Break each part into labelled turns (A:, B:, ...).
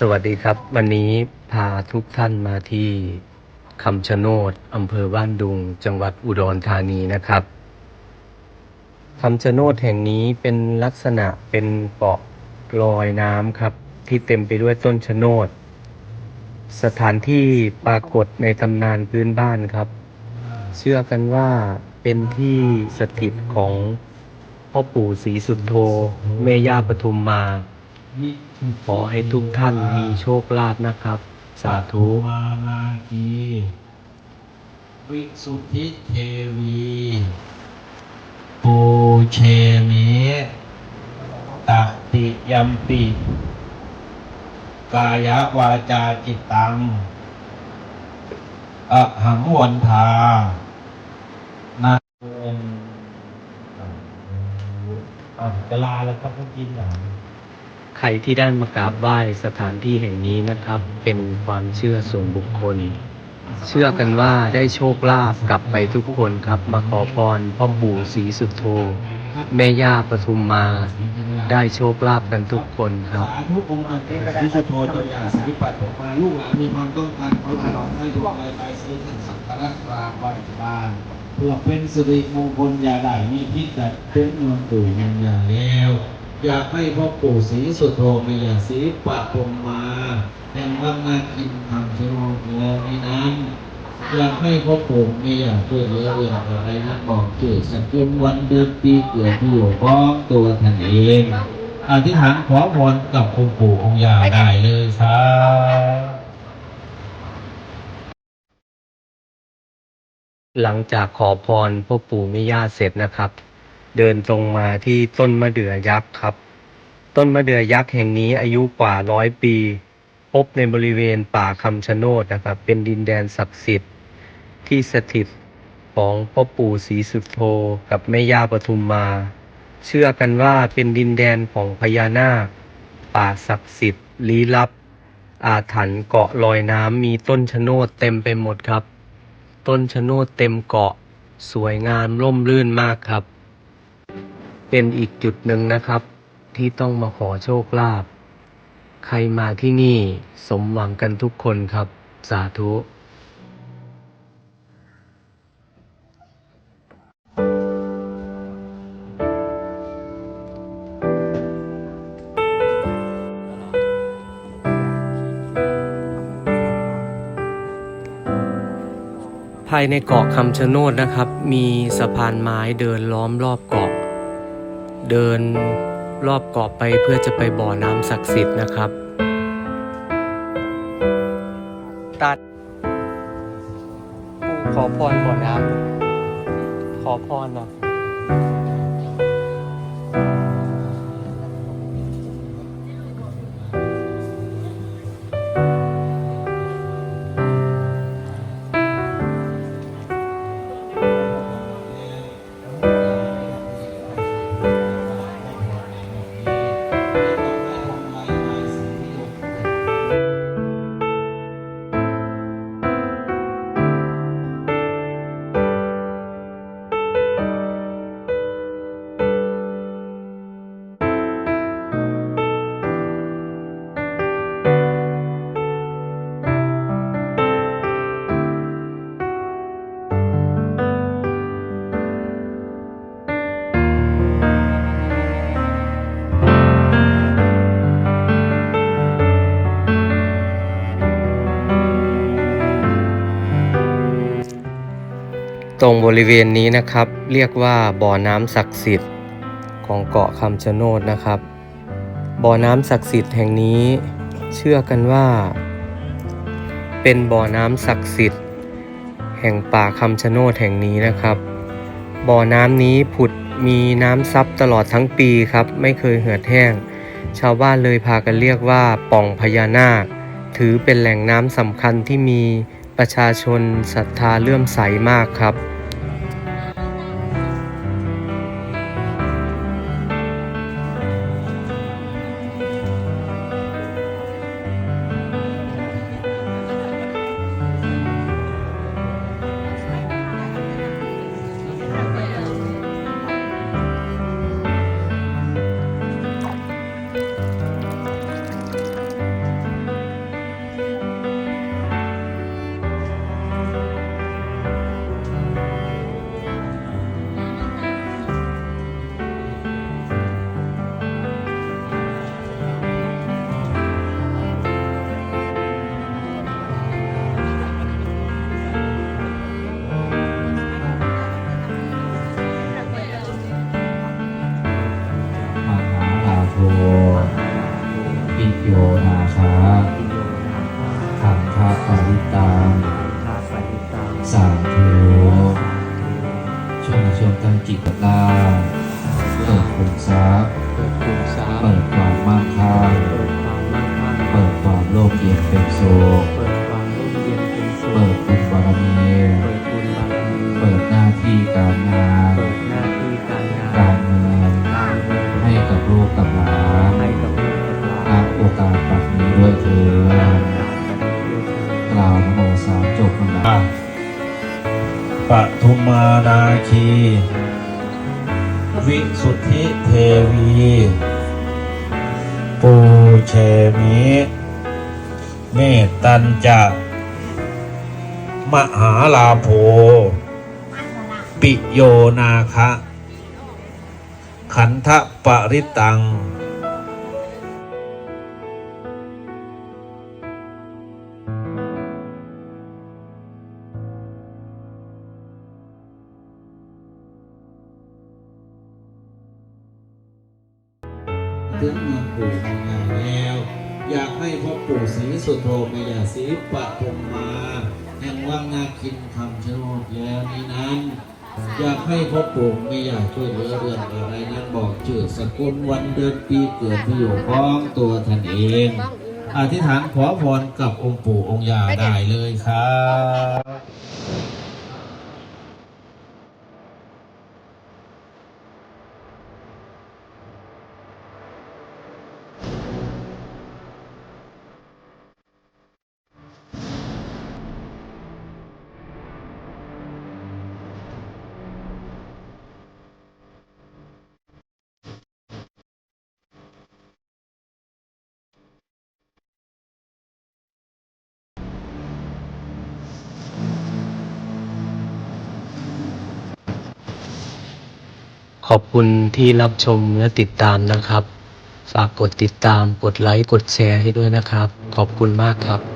A: สวัสดีครับ วันนี้พาทุกท่านมาที่คำชะโนดอำเภอบ้านดุง จังหวัดอุดรธานีนะครับคำชะโนดแห่งนี้เป็นลักษณะเป็นเกาะลอยน้ำครับ ที่เต็มไปด้วยต้นชะโนด สถานที่ปรากฏในตำนานพื้นบ้านครับ เชื่อกันว่าเป็นที่สถิตของพ่อปู่ศรีสุดโธแม่ย่าปทุมมา ขอให้ทุกท่านมีโชคลาภนะครับ สาธุ
B: มาลากีวิสุทธิเทวีปูเชมิตติยัมปิ กายวาจาจิตตังอหังวันทานาโมอะจะลาแล้วครับเมื่อกี้อย่าง
A: ใครที่ได้มากราบไหว้สถานที่แห่งนี้นะครับ เป็นความเชื่อส่วนบุคคล เชื่อกันว่าได้โชคลาภกลับไปทุกคนครับ มาขอพรพ่อปู่ศรีสุโธแม่ย่าปทุมมา ได้โชคลาภกันทุกคนครับ
B: สาธุองค์อันเทพที่สุโธตัวอย่างสิริปัตถมาลูกหลานมีความต้องการขอถนอมให้ทุกรายไปซื้อท่านสักการะกราบไหว้บ้านเพื่อเป็นสิริมงคลอย่าได้มีพิษแต่เป็นเมืองตู่ยังอย่าแล้ว อยากให้พ่อปู่ศรีสุโธมียาสิริปัตถมาแห่งวังนาคินทำชโลกเรือในนั้นอยากให้พ่อปู่มีอยางช่วยเหลือเรื่องอะไรนั้นบอกเกิดสักเกณวันเดือนปีเกิดที่อยู่พร้อมตัวท่านเองอธิษฐานขอพรกับองค์ปู่องค์ย่าได้เลยครับ
A: หลังจากขอพรพ่อปู่แม่ย่าเสร็จนะครับ เดินตรงมาที่ต้นมะเดื่อยักษ์ครับ ต้นมะเดื่อยักษ์แห่งนี้อายุกว่าร้อยปี พบในบริเวณป่าคำชะโนดนะครับ เป็นดินแดนศักดิ์สิทธิ์ที่สถิตของพ่อปู่ศรีสุโธกับแม่ย่าปทุมมา เชื่อกันว่าเป็นดินแดนของพญานาค ป่าศักดิ์สิทธิ์ลี้ลับ อาถรรพ์เกาะลอยน้ำมีต้นชะโนดเต็มไปหมดครับ ต้นชะโนดเต็มเกาะสวยงามร่มรื่นมากครับ เป็นอีกจุดหนึ่งนะครับ ที่ต้องมาขอโชคลาภใครมาที่นี่สมหวังกันทุกคนครับ สาธุภายในเกาะคำชะโนดนะครับ มีสะพานไม้เดินล้อมรอบเกาะ เดินรอบเกาะไปเพื่อจะไปบ่อน้ำศักดิ์สิทธิ์นะครับ ตัดขอพรบ่อน้ำขอพรนะ ตรงบริเวณนี้นะครับ เรียกว่าบ่อน้ำศักดิ์สิทธิ์ของเกาะคำชะโนดนะครับ บ่อน้ำศักดิ์สิทธิ์แห่งนี้ เชื่อกันว่า เป็นบ่อน้ำศักดิ์สิทธิ์ แห่งป่าคำชะโนดแห่งนี้นะครับ บ่อน้ำนี้ผุดมีน้ำซับตลอดทั้งปีครับ ไม่เคยเหือดแห้ง ชาวบ้านเลยพากันเรียกว่าป่องพญานาค ถือเป็นแหล่งน้ำสำคัญที่มีประชาชนศรัทธาเลื่อมใสมากครับ
B: ตั้งจิตตาเปิดขุมทรัพย์
A: เปิดคุมทรัพย์
B: เปิดความมั่งคั่ง
A: เปิดความมั่งคั่ง
B: เปิดความโลภเย็นเป็นสุข
A: เปิดความร่มเย็นเป็นสุข
B: เปิดบุญบารมี
A: เปิดบุญบารมี
B: เปิดหน้าที่การงาน
A: เปิดหน้าที่การงาน
B: การเงิน
A: การเงิน
B: ให้กับลูกกับหลาน คี วิสุทธิเทวี ปูเชมิ เมตตันจะมหาลาโภปิโยนาคะ ขันธปริตัง ถึงเมืองปู่มางานแล้ว อยากให้พ่อปู่ศรีสุโธมยาศรีปฐมมา แห่งวังนาคินคำชะโนดแล้วนี้นั้น อยากให้พ่อปู่ไม่อยากช่วยเหลือเรื่องอะไรนั้นบอกชื่อสกุลวันเดือนปีเกิดที่อยู่พ้องตัวท่านเองอธิษฐานขอพรกับองค์ปู่องค์ยาได้เลยครับ
A: ขอบคุณที่รับชมและติดตามนะครับ ฝากกดติดตาม กดไลค์ กดแชร์ให้ด้วยนะครับ ขอบคุณมากครับ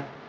B: ธิ